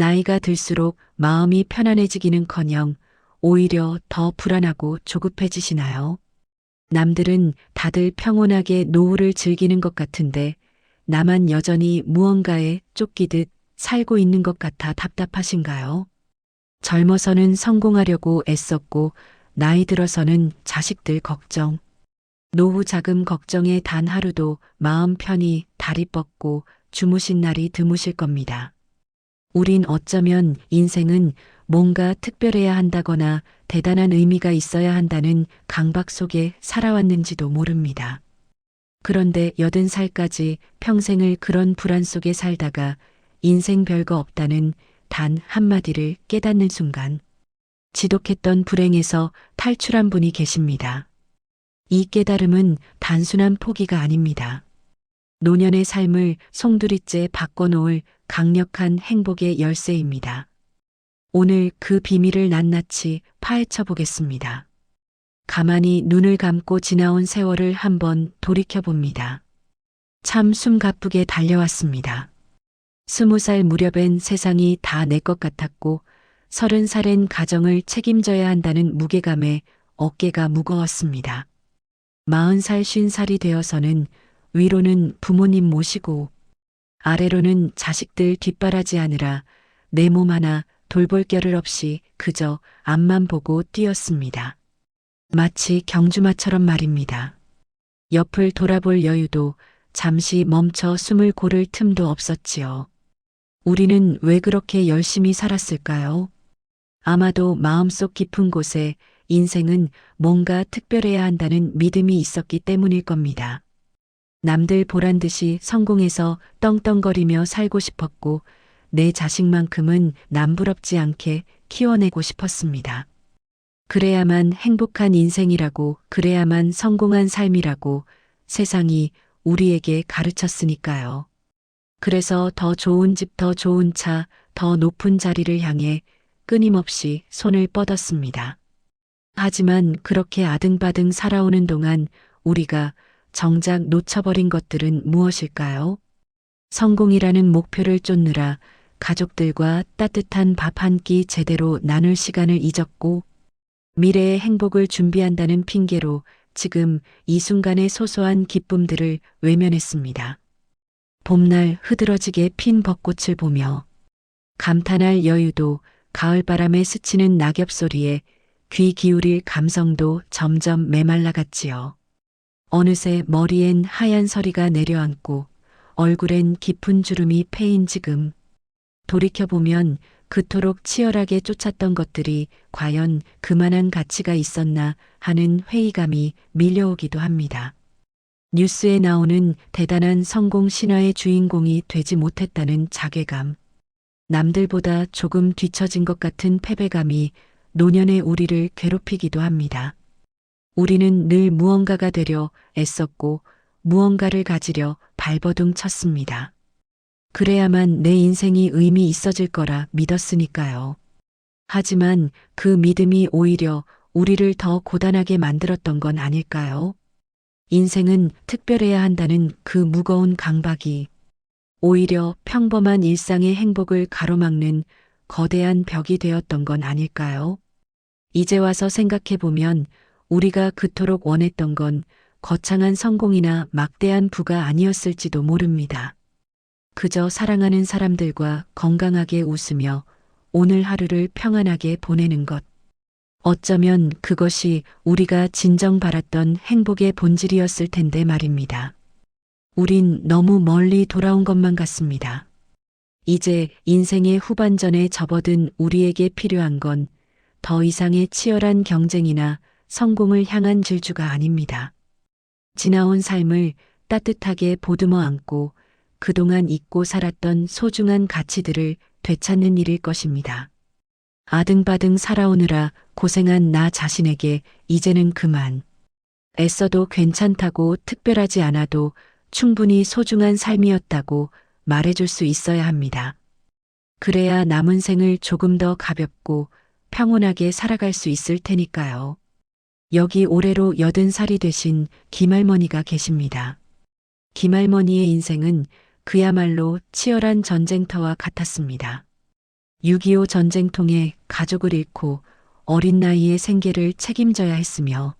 나이가 들수록 마음이 편안해지기는커녕 오히려 더 불안하고 조급해지시나요? 남들은 다들 평온하게 노후를 즐기는 것 같은데 나만 여전히 무언가에 쫓기듯 살고 있는 것 같아 답답하신가요? 젊어서는 성공하려고 애썼고 나이 들어서는 자식들 걱정. 노후 자금 걱정에 단 하루도 마음 편히 다리 뻗고 주무신 날이 드무실 겁니다. 우린 어쩌면 인생은 뭔가 특별해야 한다거나 대단한 의미가 있어야 한다는 강박 속에 살아왔는지도 모릅니다. 그런데 여든 살까지 평생을 그런 불안 속에 살다가 인생 별거 없다는 단 한마디를 깨닫는 순간 지독했던 불행에서 탈출한 분이 계십니다. 이 깨달음은 단순한 포기가 아닙니다. 노년의 삶을 송두리째 바꿔놓을 강력한 행복의 열쇠입니다. 오늘 그 비밀을 낱낱이 파헤쳐 보겠습니다. 가만히 눈을 감고 지나온 세월을 한번 돌이켜 봅니다. 참 숨가쁘게 달려왔습니다. 스무 살 무렵엔 세상이 다 내 것 같았고 서른 살엔 가정을 책임져야 한다는 무게감에 어깨가 무거웠습니다. 마흔 살, 쉰 살이 되어서는 위로는 부모님 모시고 아래로는 자식들 뒷바라지 하느라 내 몸 하나 돌볼 겨를 없이 그저 앞만 보고 뛰었습니다. 마치 경주마처럼 말입니다. 옆을 돌아볼 여유도 잠시 멈춰 숨을 고를 틈도 없었지요. 우리는 왜 그렇게 열심히 살았을까요? 아마도 마음속 깊은 곳에 인생은 뭔가 특별해야 한다는 믿음이 있었기 때문일 겁니다. 남들 보란 듯이 성공해서 떵떵거리며 살고 싶었고 내 자식만큼은 남부럽지 않게 키워내고 싶었습니다. 그래야만 행복한 인생이라고 그래야만 성공한 삶이라고 세상이 우리에게 가르쳤으니까요. 그래서 더 좋은 집, 더 좋은 차, 더 높은 자리를 향해 끊임없이 손을 뻗었습니다. 하지만 그렇게 아등바등 살아오는 동안 우리가 정작 놓쳐버린 것들은 무엇일까요? 성공이라는 목표를 쫓느라 가족들과 따뜻한 밥 한 끼 제대로 나눌 시간을 잊었고 미래의 행복을 준비한다는 핑계로 지금 이 순간의 소소한 기쁨들을 외면했습니다. 봄날 흐드러지게 핀 벚꽃을 보며 감탄할 여유도 가을바람에 스치는 낙엽 소리에 귀 기울일 감성도 점점 메말라갔지요. 어느새 머리엔 하얀 서리가 내려앉고 얼굴엔 깊은 주름이 패인 지금 돌이켜보면 그토록 치열하게 쫓았던 것들이 과연 그만한 가치가 있었나 하는 회의감이 밀려오기도 합니다. 뉴스에 나오는 대단한 성공 신화의 주인공이 되지 못했다는 자괴감. 남들보다 조금 뒤처진 것 같은 패배감이 노년의 우리를 괴롭히기도 합니다. 우리는 늘 무언가가 되려 애썼고 무언가를 가지려 발버둥 쳤습니다. 그래야만 내 인생이 의미 있어질 거라 믿었으니까요. 하지만 그 믿음이 오히려 우리를 더 고단하게 만들었던 건 아닐까요? 인생은 특별해야 한다는 그 무거운 강박이 오히려 평범한 일상의 행복을 가로막는 거대한 벽이 되었던 건 아닐까요? 이제 와서 생각해 보면 우리가 그토록 원했던 건 거창한 성공이나 막대한 부가 아니었을지도 모릅니다. 그저 사랑하는 사람들과 건강하게 웃으며 오늘 하루를 평안하게 보내는 것. 어쩌면 그것이 우리가 진정 바랐던 행복의 본질이었을 텐데 말입니다. 우린 너무 멀리 돌아온 것만 같습니다. 이제 인생의 후반전에 접어든 우리에게 필요한 건 더 이상의 치열한 경쟁이나 성공을 향한 질주가 아닙니다. 지나온 삶을 따뜻하게 보듬어 안고 그동안 잊고 살았던 소중한 가치들을 되찾는 일일 것입니다. 아등바등 살아오느라 고생한 나 자신에게 이제는 그만. 애써도 괜찮다고 특별하지 않아도 충분히 소중한 삶이었다고 말해줄 수 있어야 합니다. 그래야 남은 생을 조금 더 가볍고 평온하게 살아갈 수 있을 테니까요. 여기 올해로 여든 살이 되신 김할머니가 계십니다. 김할머니의 인생은 그야말로 치열한 전쟁터와 같았습니다. 6.25 전쟁 통해 가족을 잃고 어린 나이에 생계를 책임져야 했으며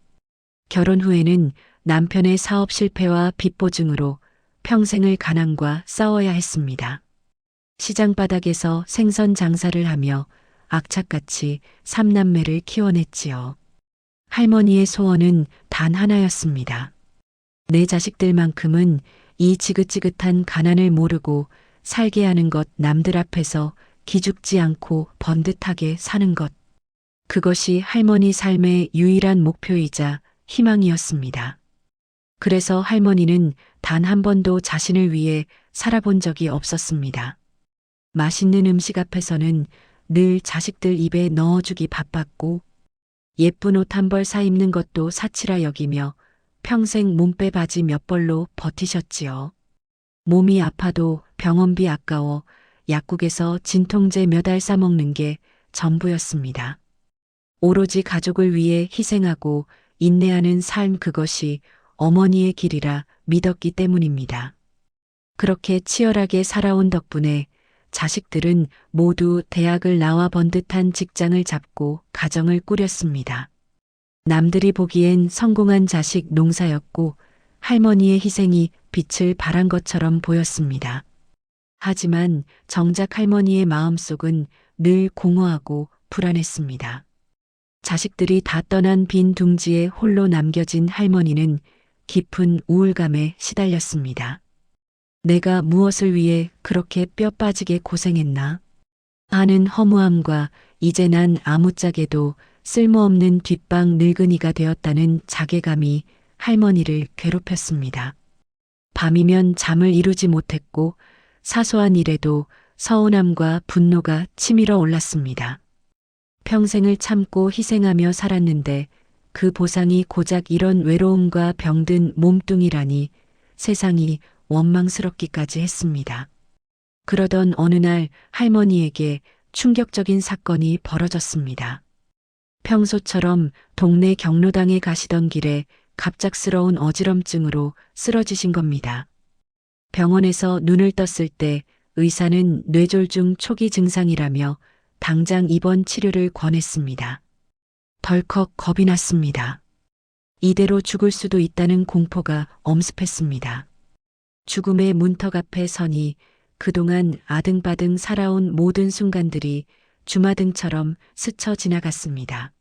결혼 후에는 남편의 사업 실패와 빚 보증으로 평생을 가난과 싸워야 했습니다. 시장 바닥에서 생선 장사를 하며 악착같이 삼남매를 키워냈지요. 할머니의 소원은 단 하나였습니다. 내 자식들만큼은 이 지긋지긋한 가난을 모르고 살게 하는 것 남들 앞에서 기죽지 않고 번듯하게 사는 것. 그것이 할머니 삶의 유일한 목표이자 희망이었습니다. 그래서 할머니는 단 한 번도 자신을 위해 살아본 적이 없었습니다. 맛있는 음식 앞에서는 늘 자식들 입에 넣어주기 바빴고 예쁜 옷 한 벌 사 입는 것도 사치라 여기며 평생 몸빼 바지 몇 벌로 버티셨지요. 몸이 아파도 병원비 아까워 약국에서 진통제 몇 알 싸먹는 게 전부였습니다. 오로지 가족을 위해 희생하고 인내하는 삶 그것이 어머니의 길이라 믿었기 때문입니다. 그렇게 치열하게 살아온 덕분에 자식들은 모두 대학을 나와 번듯한 직장을 잡고 가정을 꾸렸습니다. 남들이 보기엔 성공한 자식 농사였고 할머니의 희생이 빛을 발한 것처럼 보였습니다. 하지만 정작 할머니의 마음속은 늘 공허하고 불안했습니다. 자식들이 다 떠난 빈 둥지에 홀로 남겨진 할머니는 깊은 우울감에 시달렸습니다. 내가 무엇을 위해 그렇게 뼈 빠지게 고생했나? 하는 허무함과 이제 난 아무짝에도 쓸모없는 뒷방 늙은이가 되었다는 자괴감이 할머니를 괴롭혔습니다. 밤이면 잠을 이루지 못했고 사소한 일에도 서운함과 분노가 치밀어 올랐습니다. 평생을 참고 희생하며 살았는데 그 보상이 고작 이런 외로움과 병든 몸뚱이라니 세상이 원망스럽기까지 했습니다. 그러던 어느 날 할머니에게 충격적인 사건이 벌어졌습니다. 평소처럼 동네 경로당에 가시던 길에 갑작스러운 어지럼증으로 쓰러지신 겁니다. 병원에서 눈을 떴을 때 의사는 뇌졸중 초기 증상이라며 당장 입원 치료를 권했습니다. 덜컥 겁이 났습니다. 이대로 죽을 수도 있다는 공포가 엄습했습니다. 죽음의 문턱 앞에 서니 그동안 아등바등 살아온 모든 순간들이 주마등처럼 스쳐 지나갔습니다.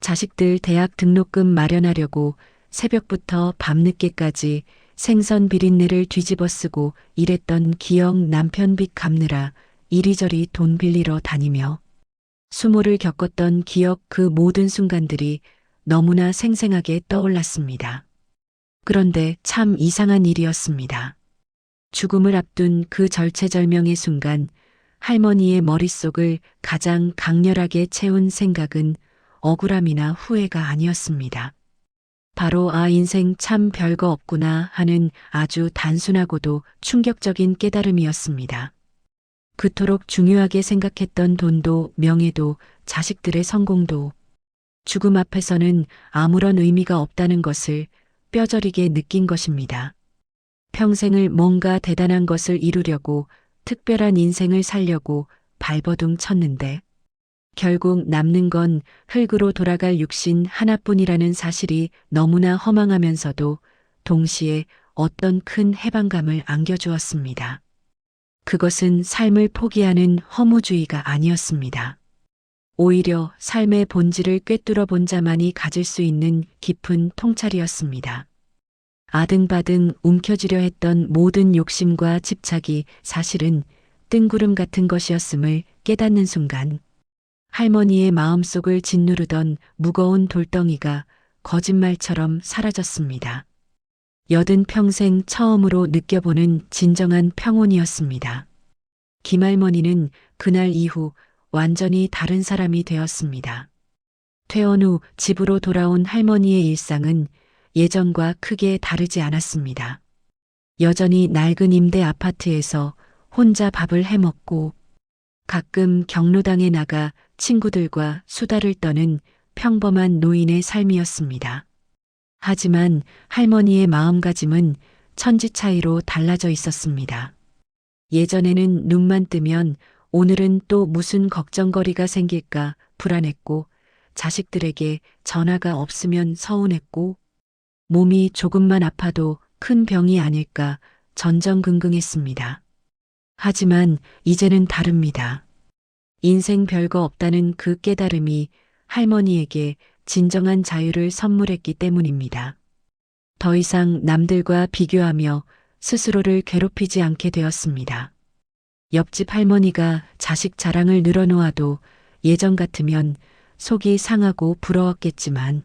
자식들 대학 등록금 마련하려고 새벽부터 밤늦게까지 생선 비린내를 뒤집어 쓰고 일했던 기억 남편 빚 갚느라 이리저리 돈 빌리러 다니며 수모를 겪었던 기억 그 모든 순간들이 너무나 생생하게 떠올랐습니다. 그런데 참 이상한 일이었습니다. 죽음을 앞둔 그 절체절명의 순간 할머니의 머릿속을 가장 강렬하게 채운 생각은 억울함이나 후회가 아니었습니다. 바로 아 인생 참 별거 없구나 하는 아주 단순하고도 충격적인 깨달음이었습니다. 그토록 중요하게 생각했던 돈도 명예도 자식들의 성공도 죽음 앞에서는 아무런 의미가 없다는 것을 뼈저리게 느낀 것입니다. 평생을 뭔가 대단한 것을 이루려고 특별한 인생을 살려고 발버둥 쳤는데 결국 남는 건 흙으로 돌아갈 육신 하나뿐이라는 사실이 너무나 허망하면서도 동시에 어떤 큰 해방감을 안겨주었습니다. 그것은 삶을 포기하는 허무주의가 아니었습니다. 오히려 삶의 본질을 꿰뚫어 본 자만이 가질 수 있는 깊은 통찰이었습니다. 아등바등 움켜쥐려 했던 모든 욕심과 집착이 사실은 뜬구름 같은 것이었음을 깨닫는 순간 할머니의 마음속을 짓누르던 무거운 돌덩이가 거짓말처럼 사라졌습니다. 여든 평생 처음으로 느껴보는 진정한 평온이었습니다. 김할머니는 그날 이후 완전히 다른 사람이 되었습니다. 퇴원 후 집으로 돌아온 할머니의 일상은 예전과 크게 다르지 않았습니다. 여전히 낡은 임대 아파트에서 혼자 밥을 해 먹고 가끔 경로당에 나가 친구들과 수다를 떠는 평범한 노인의 삶이었습니다. 하지만 할머니의 마음가짐은 천지 차이로 달라져 있었습니다. 예전에는 눈만 뜨면 오늘은 또 무슨 걱정거리가 생길까 불안했고 자식들에게 전화가 없으면 서운했고 몸이 조금만 아파도 큰 병이 아닐까 전전긍긍했습니다. 하지만 이제는 다릅니다. 인생 별거 없다는 그 깨달음이 할머니에게 진정한 자유를 선물했기 때문입니다. 더 이상 남들과 비교하며 스스로를 괴롭히지 않게 되었습니다. 옆집 할머니가 자식 자랑을 늘어놓아도 예전 같으면 속이 상하고 부러웠겠지만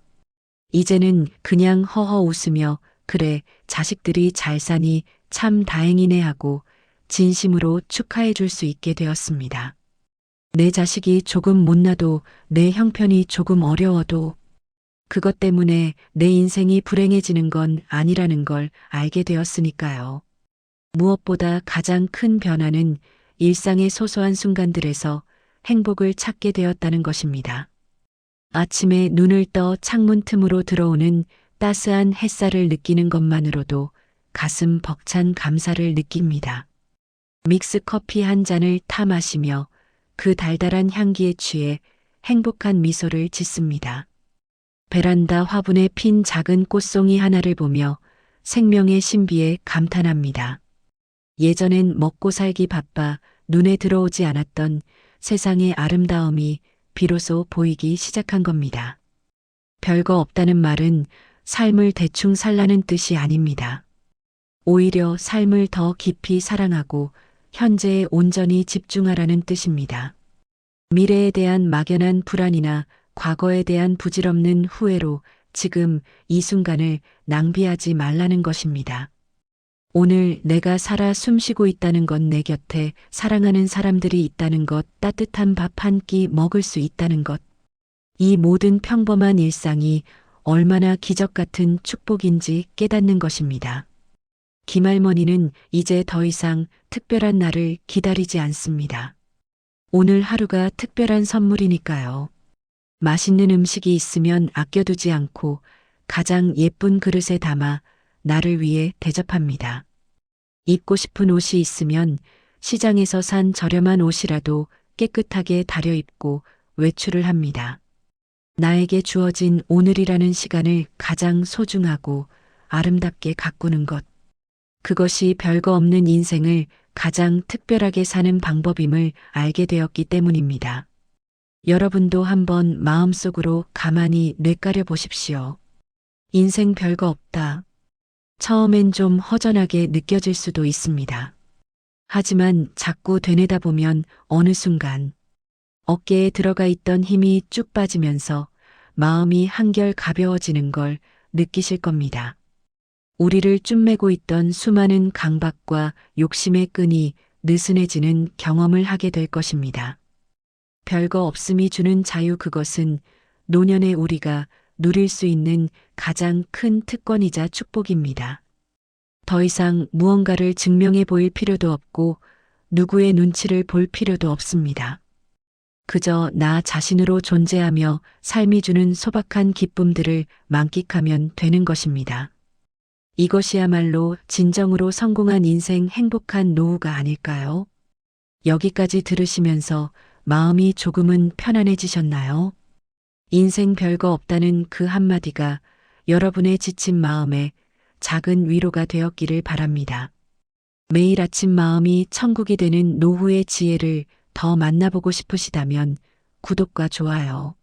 이제는 그냥 허허 웃으며 그래 자식들이 잘 사니 참 다행이네 하고 진심으로 축하해 줄 수 있게 되었습니다. 내 자식이 조금 못나도 내 형편이 조금 어려워도 그것 때문에 내 인생이 불행해지는 건 아니라는 걸 알게 되었으니까요. 무엇보다 가장 큰 변화는 일상의 소소한 순간들에서 행복을 찾게 되었다는 것입니다. 아침에 눈을 떠 창문 틈으로 들어오는 따스한 햇살을 느끼는 것만으로도 가슴 벅찬 감사를 느낍니다. 믹스 커피 한 잔을 타 마시며 그 달달한 향기에 취해 행복한 미소를 짓습니다. 베란다 화분에 핀 작은 꽃송이 하나를 보며 생명의 신비에 감탄합니다. 예전엔 먹고 살기 바빠 눈에 들어오지 않았던 세상의 아름다움이 비로소 보이기 시작한 겁니다. 별거 없다는 말은 삶을 대충 살라는 뜻이 아닙니다. 오히려 삶을 더 깊이 사랑하고 현재에 온전히 집중하라는 뜻입니다. 미래에 대한 막연한 불안이나 과거에 대한 부질없는 후회로 지금 이 순간을 낭비하지 말라는 것입니다. 오늘 내가 살아 숨쉬고 있다는 건 내 곁에 사랑하는 사람들이 있다는 것, 따뜻한 밥 한 끼 먹을 수 있다는 것. 이 모든 평범한 일상이 얼마나 기적 같은 축복인지 깨닫는 것입니다. 김할머니는 이제 더 이상 특별한 날을 기다리지 않습니다. 오늘 하루가 특별한 선물이니까요. 맛있는 음식이 있으면 아껴두지 않고 가장 예쁜 그릇에 담아 나를 위해 대접합니다. 입고 싶은 옷이 있으면 시장에서 산 저렴한 옷이라도 깨끗하게 다려 입고 외출을 합니다. 나에게 주어진 오늘이라는 시간을 가장 소중하고 아름답게 가꾸는 것. 그것이 별거 없는 인생을 가장 특별하게 사는 방법임을 알게 되었기 때문입니다. 여러분도 한번 마음속으로 가만히 뇌까려 보십시오. 인생 별거 없다. 처음엔 좀 허전하게 느껴질 수도 있습니다. 하지만 자꾸 되뇌다 보면 어느 순간 어깨에 들어가 있던 힘이 쭉 빠지면서 마음이 한결 가벼워지는 걸 느끼실 겁니다. 우리를 쭌매고 있던 수많은 강박과 욕심의 끈이 느슨해지는 경험을 하게 될 것입니다. 별거 없음이 주는 자유 그것은 노년의 우리가 누릴 수 있는 가장 큰 특권이자 축복입니다. 더 이상 무언가를 증명해 보일 필요도 없고 누구의 눈치를 볼 필요도 없습니다. 그저 나 자신으로 존재하며 삶이 주는 소박한 기쁨들을 만끽하면 되는 것입니다. 이것이야말로 진정으로 성공한 인생 행복한 노후가 아닐까요? 여기까지 들으시면서 마음이 조금은 편안해지셨나요? 인생 별거 없다는 그 한마디가 여러분의 지친 마음에 작은 위로가 되었기를 바랍니다. 매일 아침 마음이 천국이 되는 노후의 지혜를 더 만나보고 싶으시다면 구독과 좋아요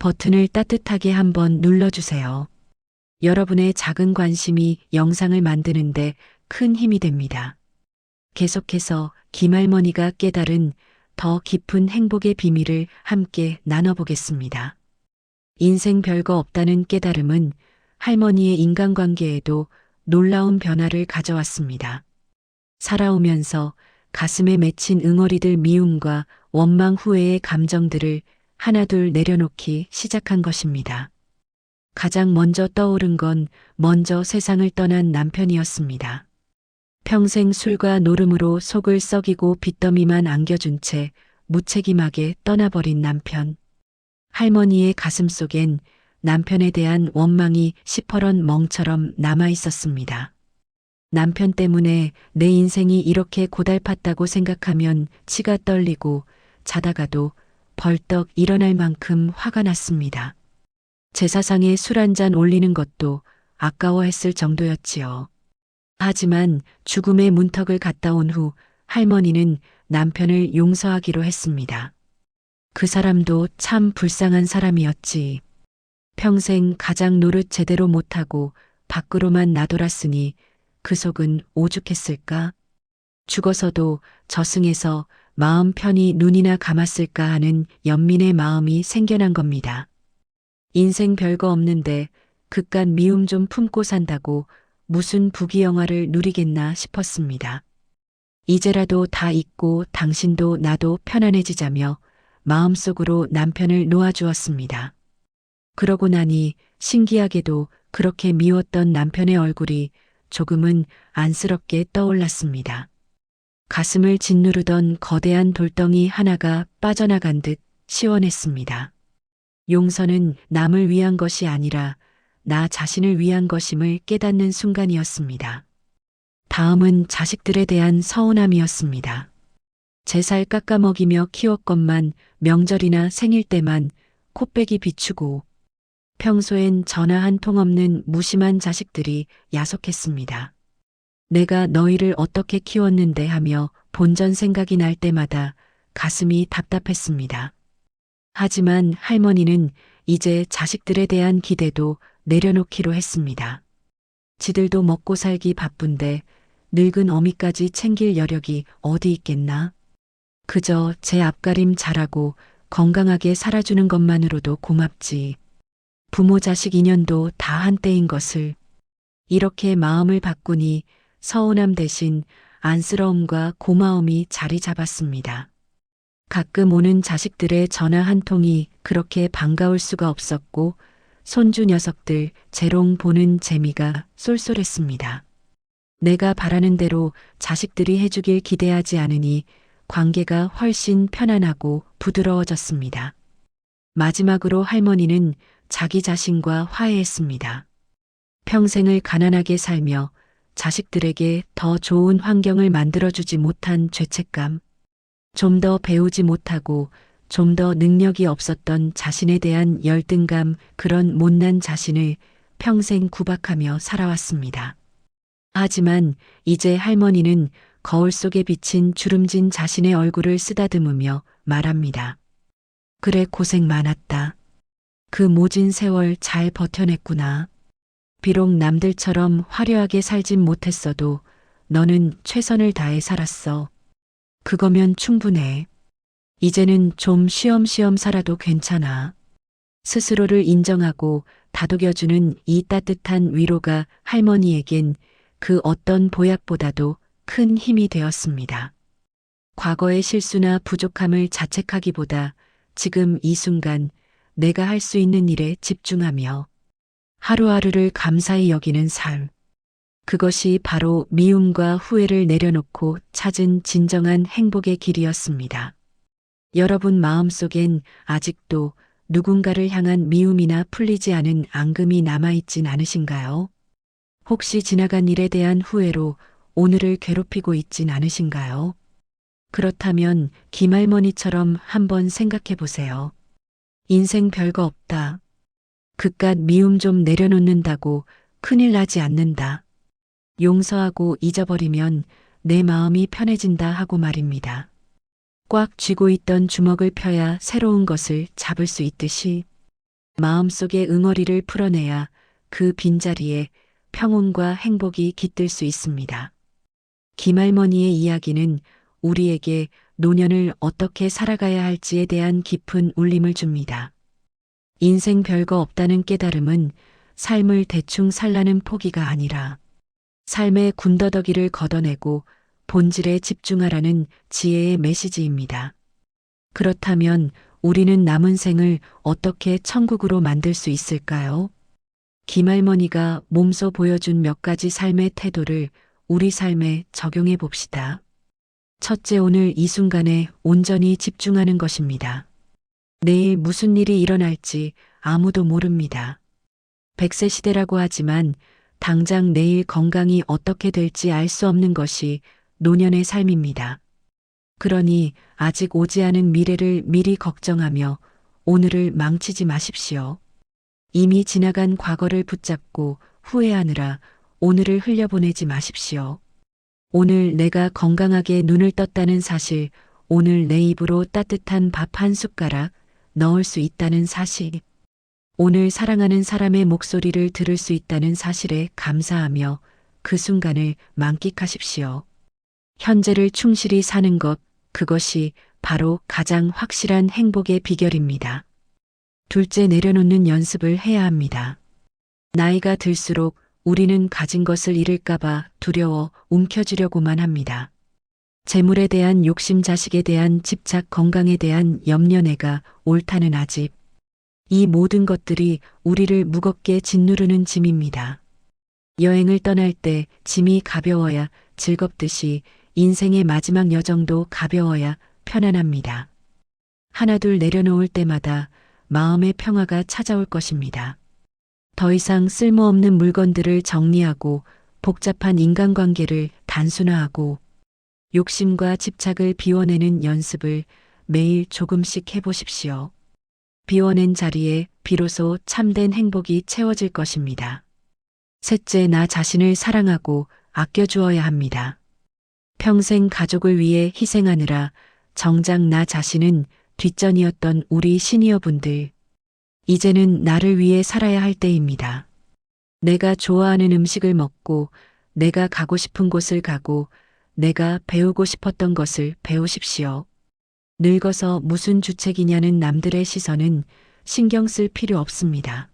버튼을 따뜻하게 한번 눌러주세요. 여러분의 작은 관심이 영상을 만드는데 큰 힘이 됩니다. 계속해서 김할머니가 깨달은 더 깊은 행복의 비밀을 함께 나눠보겠습니다. 인생 별거 없다는 깨달음은 할머니의 인간관계에도 놀라운 변화를 가져왔습니다. 살아오면서 가슴에 맺힌 응어리들 미움과 원망 후회의 감정들을 하나둘 내려놓기 시작한 것입니다. 가장 먼저 떠오른 건 먼저 세상을 떠난 남편이었습니다. 평생 술과 노름으로 속을 썩이고 빚더미만 안겨준 채 무책임하게 떠나버린 남편. 할머니의 가슴 속엔 남편에 대한 원망이 시퍼런 멍처럼 남아 있었습니다. 남편 때문에 내 인생이 이렇게 고달팠다고 생각하면 치가 떨리고 자다가도 벌떡 일어날 만큼 화가 났습니다. 제사상에 술 한 잔 올리는 것도 아까워했을 정도였지요. 하지만 죽음의 문턱을 갔다 온 후 할머니는 남편을 용서하기로 했습니다. 그 사람도 참 불쌍한 사람이었지. 평생 가장 노릇 제대로 못하고 밖으로만 나돌았으니 그 속은 오죽했을까? 죽어서도 저승에서 마음 편히 눈이나 감았을까 하는 연민의 마음이 생겨난 겁니다. 인생 별거 없는데 그깟 미움 좀 품고 산다고 무슨 부귀영화를 누리겠나 싶었습니다. 이제라도 다 잊고 당신도 나도 편안해지자며 마음속으로 남편을 놓아주었습니다. 그러고 나니 신기하게도 그렇게 미웠던 남편의 얼굴이 조금은 안쓰럽게 떠올랐습니다. 가슴을 짓누르던 거대한 돌덩이 하나가 빠져나간 듯 시원했습니다. 용서는 남을 위한 것이 아니라 나 자신을 위한 것임을 깨닫는 순간이었습니다. 다음은 자식들에 대한 서운함이었습니다. 제 살 깎아먹이며 키웠건만 명절이나 생일 때만 코빼기 비추고 평소엔 전화 한 통 없는 무심한 자식들이 야속했습니다. 내가 너희를 어떻게 키웠는데 하며 본전 생각이 날 때마다 가슴이 답답했습니다. 하지만 할머니는 이제 자식들에 대한 기대도 내려놓기로 했습니다. 지들도 먹고 살기 바쁜데 늙은 어미까지 챙길 여력이 어디 있겠나? 그저 제 앞가림 잘하고 건강하게 살아주는 것만으로도 고맙지. 부모 자식 인연도 다 한때인 것을 이렇게 마음을 바꾸니 서운함 대신 안쓰러움과 고마움이 자리 잡았습니다. 가끔 오는 자식들의 전화 한 통이 그렇게 반가울 수가 없었고 손주 녀석들 재롱 보는 재미가 쏠쏠했습니다. 내가 바라는 대로 자식들이 해주길 기대하지 않으니 관계가 훨씬 편안하고 부드러워졌습니다. 마지막으로 할머니는 자기 자신과 화해했습니다. 평생을 가난하게 살며 자식들에게 더 좋은 환경을 만들어주지 못한 죄책감, 좀 더 배우지 못하고 좀 더 능력이 없었던 자신에 대한 열등감, 그런 못난 자신을 평생 구박하며 살아왔습니다. 하지만 이제 할머니는 거울 속에 비친 주름진 자신의 얼굴을 쓰다듬으며 말합니다. 그래 고생 많았다. 그 모진 세월 잘 버텨냈구나. 비록 남들처럼 화려하게 살진 못했어도 너는 최선을 다해 살았어. 그거면 충분해. 이제는 좀 쉬엄쉬엄 살아도 괜찮아. 스스로를 인정하고 다독여주는 이 따뜻한 위로가 할머니에겐 그 어떤 보약보다도 큰 힘이 되었습니다. 과거의 실수나 부족함을 자책하기보다 지금 이 순간 내가 할 수 있는 일에 집중하며 하루하루를 감사히 여기는 삶. 그것이 바로 미움과 후회를 내려놓고 찾은 진정한 행복의 길이었습니다. 여러분 마음속엔 아직도 누군가를 향한 미움이나 풀리지 않은 앙금이 남아있진 않으신가요? 혹시 지나간 일에 대한 후회로 오늘을 괴롭히고 있진 않으신가요? 그렇다면 김할머니처럼 한번 생각해 보세요. 인생 별거 없다. 그깟 미움 좀 내려놓는다고 큰일 나지 않는다. 용서하고 잊어버리면 내 마음이 편해진다 하고 말입니다. 꽉 쥐고 있던 주먹을 펴야 새로운 것을 잡을 수 있듯이 마음속의 응어리를 풀어내야 그 빈자리에 평온과 행복이 깃들 수 있습니다. 김할머니의 이야기는 우리에게 노년을 어떻게 살아가야 할지에 대한 깊은 울림을 줍니다. 인생 별거 없다는 깨달음은 삶을 대충 살라는 포기가 아니라 삶의 군더더기를 걷어내고 본질에 집중하라는 지혜의 메시지입니다. 그렇다면 우리는 남은 생을 어떻게 천국으로 만들 수 있을까요? 김할머니가 몸소 보여준 몇 가지 삶의 태도를 우리 삶에 적용해 봅시다. 첫째 오늘 이 순간에 온전히 집중하는 것입니다. 내일 무슨 일이 일어날지 아무도 모릅니다. 백세 시대라고 하지만 당장 내일 건강이 어떻게 될지 알 수 없는 것이 노년의 삶입니다. 그러니 아직 오지 않은 미래를 미리 걱정하며 오늘을 망치지 마십시오. 이미 지나간 과거를 붙잡고 후회하느라 오늘을 흘려보내지 마십시오. 오늘 내가 건강하게 눈을 떴다는 사실, 오늘 내 입으로 따뜻한 밥 한 숟가락 넣을 수 있다는 사실, 오늘 사랑하는 사람의 목소리를 들을 수 있다는 사실에 감사하며 그 순간을 만끽하십시오. 현재를 충실히 사는 것, 그것이 바로 가장 확실한 행복의 비결입니다. 둘째 내려놓는 연습을 해야 합니다. 나이가 들수록 우리는 가진 것을 잃을까봐 두려워 움켜쥐려고만 합니다. 재물에 대한 욕심, 자식에 대한 집착, 건강에 대한 염려내가 옳다는 아집. 이 모든 것들이 우리를 무겁게 짓누르는 짐입니다. 여행을 떠날 때 짐이 가벼워야 즐겁듯이 인생의 마지막 여정도 가벼워야 편안합니다. 하나둘 내려놓을 때마다 마음의 평화가 찾아올 것입니다. 더 이상 쓸모없는 물건들을 정리하고 복잡한 인간관계를 단순화하고 욕심과 집착을 비워내는 연습을 매일 조금씩 해보십시오. 비워낸 자리에 비로소 참된 행복이 채워질 것입니다. 셋째, 나 자신을 사랑하고 아껴주어야 합니다. 평생 가족을 위해 희생하느라 정작 나 자신은 뒷전이었던 우리 시니어 분들. 이제는 나를 위해 살아야 할 때입니다. 내가 좋아하는 음식을 먹고, 내가 가고 싶은 곳을 가고, 내가 배우고 싶었던 것을 배우십시오. 늙어서 무슨 주책이냐는 남들의 시선은 신경 쓸 필요 없습니다.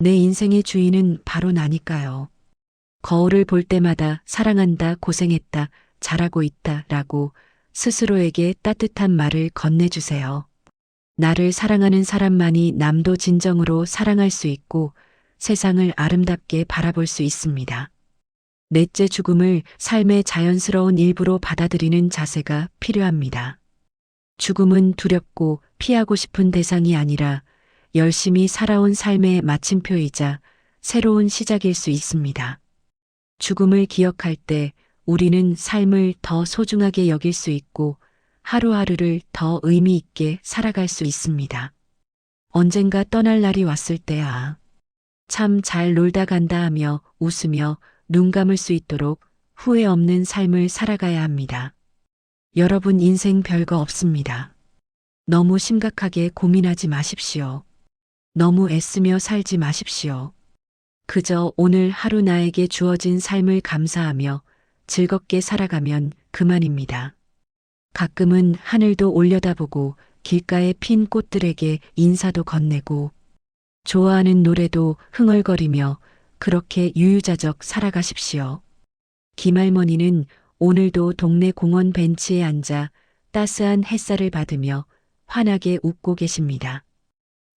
내 인생의 주인은 바로 나니까요. 거울을 볼 때마다 사랑한다, 고생했다, 잘하고 있다 라고 스스로에게 따뜻한 말을 건네주세요. 나를 사랑하는 사람만이 남도 진정으로 사랑할 수 있고 세상을 아름답게 바라볼 수 있습니다. 넷째 죽음을 삶의 자연스러운 일부로 받아들이는 자세가 필요합니다. 죽음은 두렵고 피하고 싶은 대상이 아니라 열심히 살아온 삶의 마침표이자 새로운 시작일 수 있습니다. 죽음을 기억할 때 우리는 삶을 더 소중하게 여길 수 있고 하루하루를 더 의미 있게 살아갈 수 있습니다. 언젠가 떠날 날이 왔을 때야. 참 잘 놀다 간다 하며 웃으며 눈 감을 수 있도록 후회 없는 삶을 살아가야 합니다. 여러분 인생 별거 없습니다. 너무 심각하게 고민하지 마십시오. 너무 애쓰며 살지 마십시오. 그저 오늘 하루 나에게 주어진 삶을 감사하며 즐겁게 살아가면 그만입니다. 가끔은 하늘도 올려다보고 길가에 핀 꽃들에게 인사도 건네고 좋아하는 노래도 흥얼거리며 그렇게 유유자적 살아가십시오. 김할머니는 오늘도 동네 공원 벤치에 앉아 따스한 햇살을 받으며 환하게 웃고 계십니다.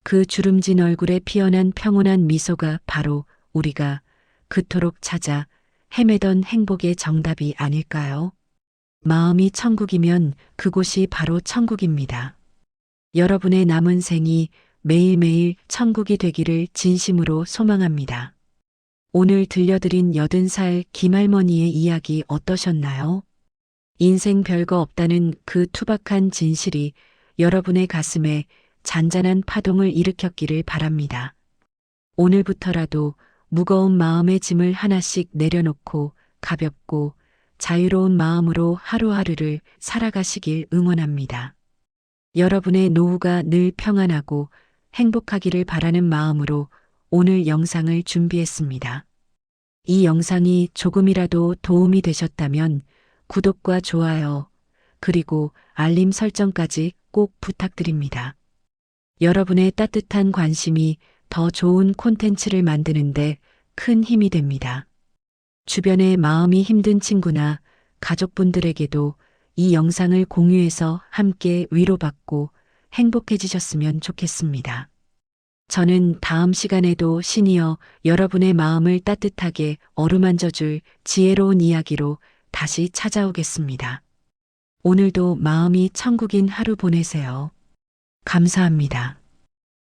그 주름진 얼굴에 피어난 평온한 미소가 바로 우리가 그토록 찾아 헤매던 행복의 정답이 아닐까요? 마음이 천국이면 그곳이 바로 천국입니다. 여러분의 남은 생이 매일매일 천국이 되기를 진심으로 소망합니다. 오늘 들려드린 80살 김할머니의 이야기 어떠셨나요? 인생 별거 없다는 그 투박한 진실이 여러분의 가슴에 잔잔한 파동을 일으켰기를 바랍니다. 오늘부터라도 무거운 마음의 짐을 하나씩 내려놓고 가볍고 자유로운 마음으로 하루하루를 살아가시길 응원합니다. 여러분의 노후가 늘 평안하고 행복하기를 바라는 마음으로 오늘 영상을 준비했습니다. 이 영상이 조금이라도 도움이 되셨다면 구독과 좋아요, 그리고 알림 설정까지 꼭 부탁드립니다. 여러분의 따뜻한 관심이 더 좋은 콘텐츠를 만드는데 큰 힘이 됩니다. 주변에 마음이 힘든 친구나 가족분들에게도 이 영상을 공유해서 함께 위로받고 행복해지셨으면 좋겠습니다. 저는 다음 시간에도 시니어 여러분의 마음을 따뜻하게 어루만져줄 지혜로운 이야기로 다시 찾아오겠습니다. 오늘도 마음이 천국인 하루 보내세요. 감사합니다.